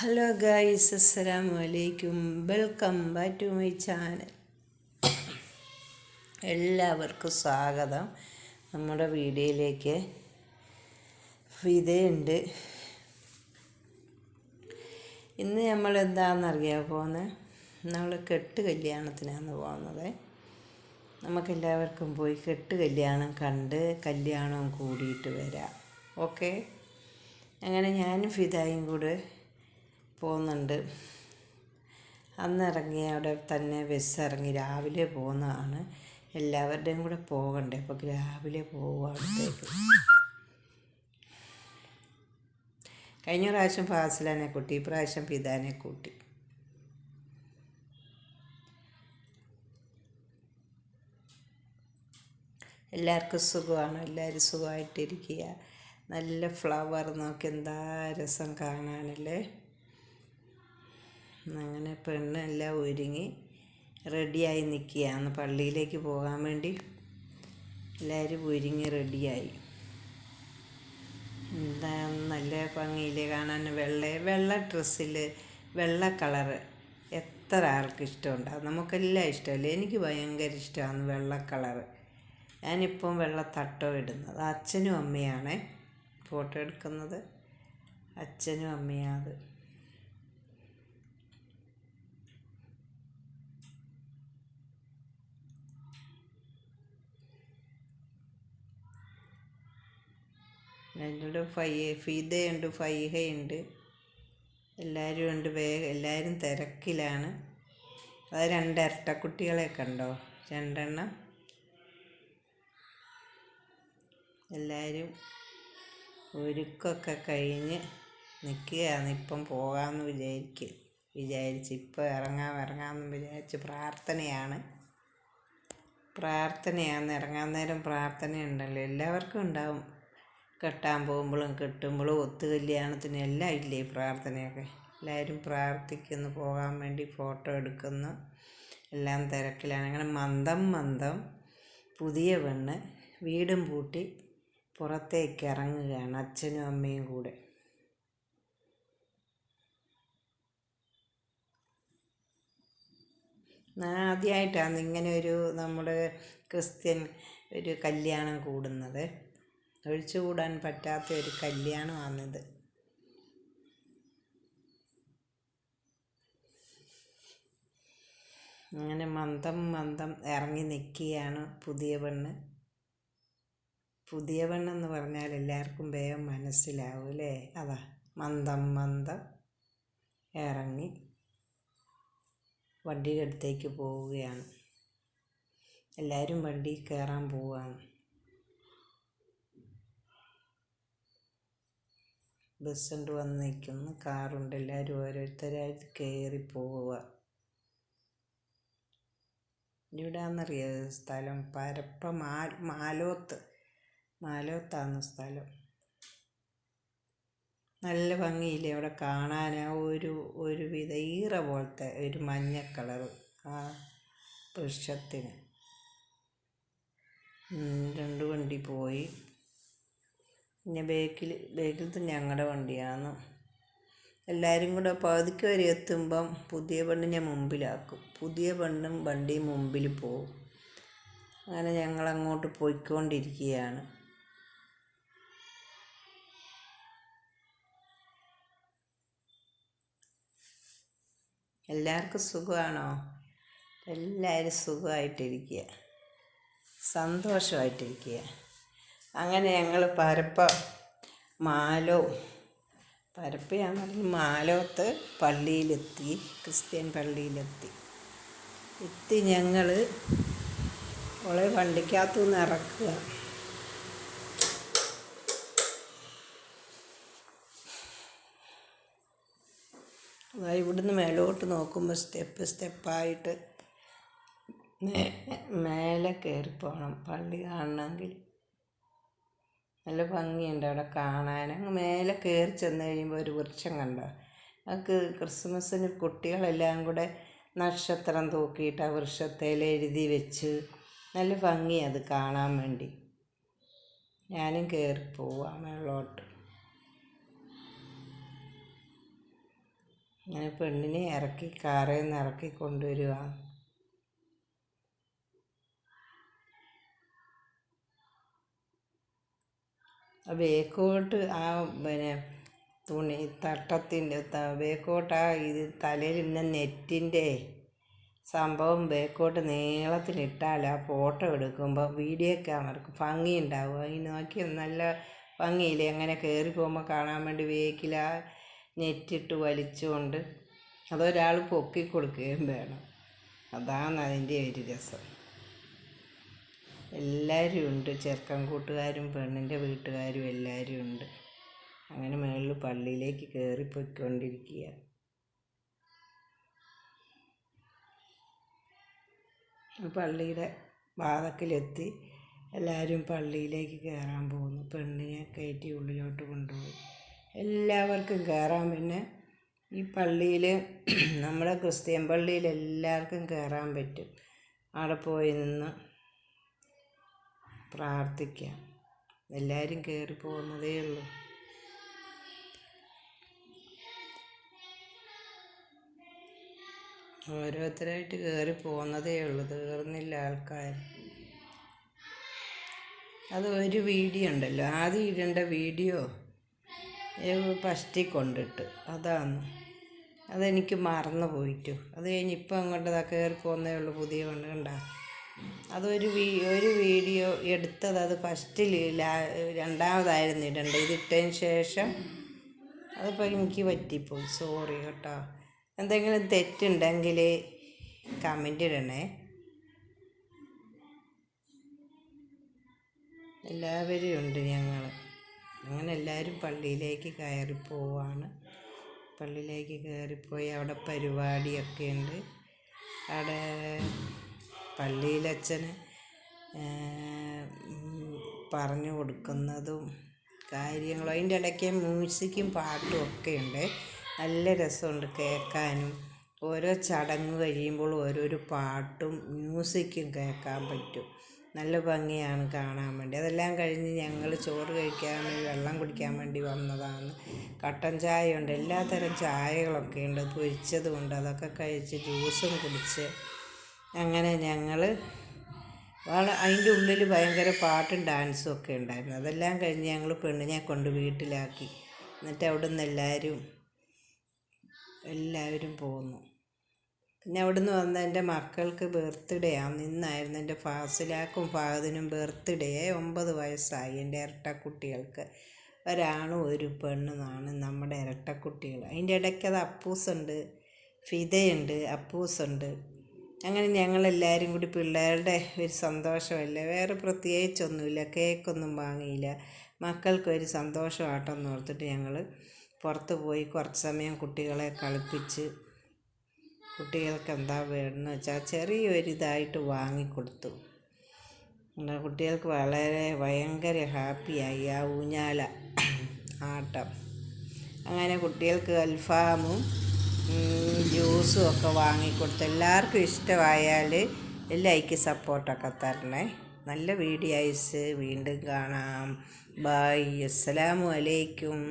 Hello guys അസ്സലാമു അലൈക്കും welcome back to my channel എല്ലാവർക്കും സ്വാഗതം. നമ്മുടെ വീഡിയോയിലേക്ക് ഇതേയുണ്ട് ഇന്ന് നമ്മൾ എന്താണെന്നറിയാൻ പോകുന്നത്? നമ്മൾ കെട്ട് കല്യാണത്തിനാണ് പോകുന്നത്. നമുക്കെല്ലാവർക്കും പോയി കെട്ട് കല്യാണം കണ്ട് കല്യാണം കൂടിയിട്ട് വരാം. ഓക്കെ അങ്ങനെ ഞാനും ഫിദായും കൂടെ പോകുന്നുണ്ട്. അന്ന് ഇറങ്ങി അവിടെ തന്നെ ബസ് ഇറങ്ങി രാവിലെ പോകുന്നതാണ്. എല്ലാവരുടെയും കൂടെ പോകണ്ടേ? അപ്പോൾ രാവിലെ പോകും അവിടത്തേക്ക് കഴിഞ്ഞ പ്രാവശ്യം ഫാസിലാനെ കൂട്ടി ഈ പ്രാവശ്യം പിതാനെ കൂട്ടി. എല്ലാവർക്കും സുഖമാണ്. എല്ലാവരും സുഖമായിട്ടിരിക്കുക. നല്ല ഫ്ലവർ നോക്കി എന്താ രസം കാണാനല്ലേ? അങ്ങനെ പെണ്ണെല്ലാം ഒരുങ്ങി റെഡിയായി നിൽക്കുകയാണ്. പള്ളിയിലേക്ക് പോകാൻ വേണ്ടി എല്ലാവരും ഒരുങ്ങി റെഡിയായി. എന്താ നല്ല ഭംഗിയിൽ കാണാൻ. വെള്ള വെള്ള ഡ്രസ്സിൽ വെള്ള കളറ് എത്ര ആൾക്ക് ഇഷ്ടമുണ്ടാകും നമുക്കെല്ലാം ഇഷ്ടമല്ലേ? എനിക്ക് ഭയങ്കര ഇഷ്ടമാണ് വെള്ള കളറ്. ഞാനിപ്പം വെള്ള തട്ടോ ഇടുന്നത്. അച്ഛനും അമ്മയാണ് ഫോട്ടോ എടുക്കുന്നത്. അച്ഛനും അമ്മയാണ് അത്. എന്നോട് ഫൈ ഫീതയുണ്ട് ഫൈഹയുണ്ട്. എല്ലാവരും ഉണ്ട് വേഗം എല്ലാവരും തിരക്കിലാണ്. അത് രണ്ട് ഇരട്ടക്കുട്ടികളെ കണ്ടോ രണ്ടെണ്ണം. എല്ലാവരും ഒരുക്കൊക്കെ കഴിഞ്ഞ് നിൽക്കുകയാണ്. ഇപ്പം പോകാമെന്ന് വിചാരിക്കുക വിചാരിച്ച് ഇപ്പോൾ ഇറങ്ങാം ഇറങ്ങാമെന്ന് വിചാരിച്ച് പ്രാർത്ഥനയാണ്. പ്രാർത്ഥനയാണ്. ഇറങ്ങാൻ നേരം പ്രാർത്ഥനയുണ്ടല്ലോ. എല്ലാവർക്കും ഉണ്ടാവും. കെട്ടാൻ പോകുമ്പോഴും കെട്ടുമ്പോഴും ഒത്തു കല്യാണത്തിന് എല്ലാം ഇല്ലേ പ്രാർത്ഥനയൊക്കെ? എല്ലാവരും പ്രാർത്ഥിക്കുന്നു പോകാൻ വേണ്ടി ഫോട്ടോ എടുക്കുന്നു എല്ലാം തിരക്കിലാണ്. അങ്ങനെ മന്ദം മന്ദം പുതിയ പെണ്ണ് വീടും പൂട്ടി പുറത്തേക്ക് ഇറങ്ങുകയാണ് അച്ഛനും അമ്മയും കൂടെ. ആദ്യമായിട്ടാണ് ഇങ്ങനെ ഒരു നമ്മുടെ ക്രിസ്ത്യൻ ഒരു കല്യാണം കൂടുന്നത്. ഒഴിച്ചുകൂടാൻ പറ്റാത്ത ഒരു കല്യാണമാണിത്. അങ്ങനെ മന്ദം മന്ദം ഇറങ്ങി നിൽക്കുകയാണ് പുതിയ പെണ്ണ്. പുതിയ പെണ്ണെന്ന് പറഞ്ഞാൽ എല്ലാവർക്കും വേഗം മനസ്സിലാവും അല്ലേ? അതാ മന്ദം മന്ദം ഇറങ്ങി വണ്ടിയുടെ അടുത്തേക്ക് പോവുകയാണ്. എല്ലാവരും വണ്ടി കയറാൻ പോവുകയാണ്. ബസ്സുണ്ട് വന്ന് നിൽക്കുന്നു കാറുണ്ട് എല്ലാവരും ഓരോരുത്തരായിട്ട് കയറി പോവുക? ഇവിടാന്നറിയോ സ്ഥലം? പരപ്പ മാ മാലോത്ത്. മാലോത്താണ് സ്ഥലം. നല്ല ഭംഗിയില്ലേ അവിടെ കാണാൻ? ഒരു ഒരു വിധ ഈറ പോലത്തെ ഒരു മഞ്ഞ കളറ് ആ വൃക്ഷത്തിന്. രണ്ട് വണ്ടി പോയി. പിന്നെ ബേക്കിൽ ബേക്കിലത്തെ ഞങ്ങളുടെ വണ്ടിയാണ് എല്ലാവരും കൂടെ പകുതിക്ക് വരെ എത്തുമ്പം പുതിയ പെണ്ണിനെ മുമ്പിലാക്കും. പുതിയ പെണ്ണും വണ്ടിയും മുമ്പിൽ പോവും. അങ്ങനെ ഞങ്ങൾ അങ്ങോട്ട് പോയിക്കൊണ്ടിരിക്കുകയാണ് എല്ലാവർക്കും സുഖമാണോ എല്ലാവരും സുഖമായിട്ടിരിക്കുക സന്തോഷമായിട്ടിരിക്കുക അങ്ങനെ ഞങ്ങൾ പരപ്പ മാലോ പരപ്പയാന്ന് പറഞ്ഞ് മാലോത്ത് പള്ളിയിലെത്തി ക്രിസ്ത്യൻ പള്ളിയിലെത്തി. എത്തി ഞങ്ങൾ ഓളെ വണ്ടിക്കകത്തു നിന്ന് ഇറക്കുക ഇവിടുന്ന് മേലോട്ട് നോക്കുമ്പോൾ സ്റ്റെപ്പ് സ്റ്റെപ്പായിട്ട് മേലെ കയറി പോകണം പള്ളി കാണണമെങ്കിൽ നല്ല ഭംഗിയുണ്ട് അവിടെ കാണാൻ. അങ്ങ് മേലെ കയറി ചെന്ന് കഴിയുമ്പോൾ ഒരു വൃക്ഷം കണ്ടോ? നമുക്ക് ക്രിസ്മസിന് കുട്ടികളെല്ലാം കൂടെ നക്ഷത്രം തൂക്കിയിട്ട് ആ വൃക്ഷത്തേൽ എഴുതി വെച്ച് നല്ല ഭംഗി അത് കാണാൻ വേണ്ടി. ഞാനും കയറി പോവാം മേളോട്ട്. അങ്ങനെ പെണ്ണിനെ ഇറക്കി കാറേന്ന് ഇറക്കി കൊണ്ടുവരിക ബേക്കോട്ട് ആ പിന്നെ തുണി തട്ടത്തിന്റെ ബേക്കോട്ട് ആ ഇത് തലയിലിരുന്ന നെറ്റിന്റെ സംഭവം ബേക്കോട്ട് നീളത്തിലിട്ടാൽ ആ ഫോട്ടോ എടുക്കുമ്പോൾ വീഡിയോ ക്യാമറക്ക് ഭംഗി ഉണ്ടാവും അതിന് നോക്കി നല്ല ഭംഗിയില്ലേ? അങ്ങനെ കയറി പോകുമ്പോൾ കാണാൻ വേണ്ടി വേക്കിൽ ആ നെറ്റിട്ട് വലിച്ചുകൊണ്ട് അതൊരാൾ പൊക്കി കൊടുക്കുകയും വേണം. അതാണ് അതിന്റെ ഒരു രസം. എല്ലാവരും ഉണ്ട്. ചെറുക്കൻ കൂട്ടുകാരും പെണ്ണിന്റെ വീട്ടുകാരും എല്ലാവരും ഉണ്ട്. അങ്ങനെ മേളിൽ പള്ളിയിലേക്ക് കയറി പോയിക്കൊണ്ടിരിക്കുക പള്ളിയുടെ വാതക്കിലെത്തി. എല്ലാവരും പള്ളിയിലേക്ക് കയറാൻ പോകുന്നു. പെണ്ണിനെ കയറ്റി ഉള്ളിലോട്ട് കൊണ്ടുപോയി. എല്ലാവർക്കും കയറാൻ പിന്നെ ഈ പള്ളിയിൽ നമ്മുടെ ക്രിസ്ത്യൻ പള്ളിയിൽ എല്ലാവർക്കും കയറാൻ പറ്റും. അവിടെ പോയി നിന്ന് പ്രാർത്ഥിക്കാം. എല്ലാവരും കയറി പോകുന്നതേ ഉള്ളൂ. ഓരോരുത്തരായിട്ട് കയറി പോകുന്നതേ ഉള്ളൂ. തീർന്നില്ല ആൾക്കാർ. അത് ഒരു വീഡിയോ ഉണ്ടല്ലോ. ആദ്യം ഇടേണ്ട വീഡിയോ ഫസ്റ്റിൽ കൊണ്ടിട്ട്. അതാണ്. അതെനിക്ക് മറന്നു പോയിട്ടു അത് കഴിഞ്ഞ് ഇപ്പം അങ്ങോട്ട് കയറി പോകുന്നേ ഉള്ളൂ പുതിയ കൊണ്ട് കണ്ട? അതൊരു ഒരു വീഡിയോ എടുത്തത് അത് ഫസ്റ്റിൽ രണ്ടാമതായിരുന്നു ഇടേണ്ടത് ഇതിട്ടതിന് ശേഷം അതിപ്പോൾ എനിക്ക് പറ്റിപ്പോയി. സോറി കേട്ടോ. എന്തെങ്കിലും തെറ്റുണ്ടെങ്കിൽ കമന്റ് ഇടണേ. എല്ലാവരും ഉണ്ട് ഞങ്ങൾ അങ്ങനെ എല്ലാവരും പള്ളിയിലേക്ക് കയറി പോവാണ്. പള്ളിയിലേക്ക് കയറിപ്പോയി. അവിടെ പരിപാടിയൊക്കെ ഉണ്ട്. അവിടെ പള്ളിയിലച്ഛന് പറഞ്ഞു കൊടുക്കുന്നതും കാര്യങ്ങളും. അതിന്റെ ഇടയ്ക്ക് മ്യൂസിക്കും പാട്ടും ഒക്കെ ഉണ്ട്. നല്ല രസമുണ്ട് കേൾക്കാനും. ഓരോ ചടങ്ങ് കഴിയുമ്പോൾ ഓരോരോ പാട്ടും മ്യൂസിക്കും കേൾക്കാൻ പറ്റും. നല്ല ഭംഗിയാണ് കാണാൻ വേണ്ടി. അതെല്ലാം കഴിഞ്ഞ് ഞങ്ങൾ ചോറ് കഴിക്കാൻ വേണ്ടി വെള്ളം കുടിക്കാൻ വേണ്ടി വന്നതാണ്. കട്ടൻ ചായ ഉണ്ട് എല്ലാത്തരം ചായകളൊക്കെ ഉണ്ട്. പൊരിച്ചതും അതൊക്കെ കഴിച്ച് ജ്യൂസും കുടിച്ച് അങ്ങനെ ഞങ്ങൾ അതിന്റെ ഉള്ളിൽ ഭയങ്കര പാട്ടും ഡാൻസും ഒക്കെ ഉണ്ടായിരുന്നു. അതെല്ലാം കഴിഞ്ഞ് ഞങ്ങൾ പെണ്ണിനെ കൊണ്ട് വീട്ടിലാക്കി. എന്നിട്ട് അവിടെ നിന്ന് എല്ലാവരും എല്ലാവരും പോന്നു. പിന്നെ അവിടെ നിന്ന് വന്ന എന്റെ മക്കൾക്ക് ബർത്ത്ഡേ ആണ് നിന്നായിരുന്നു എന്റെ ഫാസിലാക്കും ഫാദിനും ബർത്ത്ഡേ ഒമ്പത് വയസ്സായി എന്റെ ഇരട്ടക്കുട്ടികൾക്ക്. ഒരാണും ഒരു പെണ്ണുമാണ് നമ്മുടെ ഇരട്ടക്കുട്ടികൾ. അതിന്റെ ഇടയ്ക്ക് അത് അപ്പൂസുണ്ട് ഫിതയുണ്ട് അപ്പൂസുണ്ട്. അങ്ങനെ ഞങ്ങളെല്ലാവരും കൂടി പിള്ളേരുടെ ഒരു സന്തോഷമല്ലേ. വേറെ പ്രത്യേകിച്ചൊന്നുമില്ല. കേക്കൊന്നും വാങ്ങിയില്ല. മക്കൾക്കൊരു സന്തോഷമാട്ടെന്ന് ഓർത്തിട്ട് ഞങ്ങൾ പുറത്ത് പോയി കുറച്ച് സമയം കുട്ടികളെ കളിപ്പിച്ച് കുട്ടികൾക്ക് എന്താ വേണമെന്ന് വെച്ചാൽ ചെറിയൊരിതായിട്ട് വാങ്ങിക്കൊടുത്തു. കുട്ടികൾക്ക് വളരെ ഭയങ്കര ഹാപ്പിയായി. ആ ഊഞ്ഞാല ആട്ടം. അങ്ങനെ കുട്ടികൾക്ക് അൽഫാമും ജ്യൂസും ഒക്കെ വാങ്ങിക്കൊടുത്ത് എല്ലാവർക്കും ഇഷ്ടമായാൽ ലൈക്ക് സപ്പോർട്ടൊക്കെ തരണേ. നല്ല വീഡിയോസ് വീണ്ടും കാണാം. ബായ് അസ്സലാമു അലൈക്കും.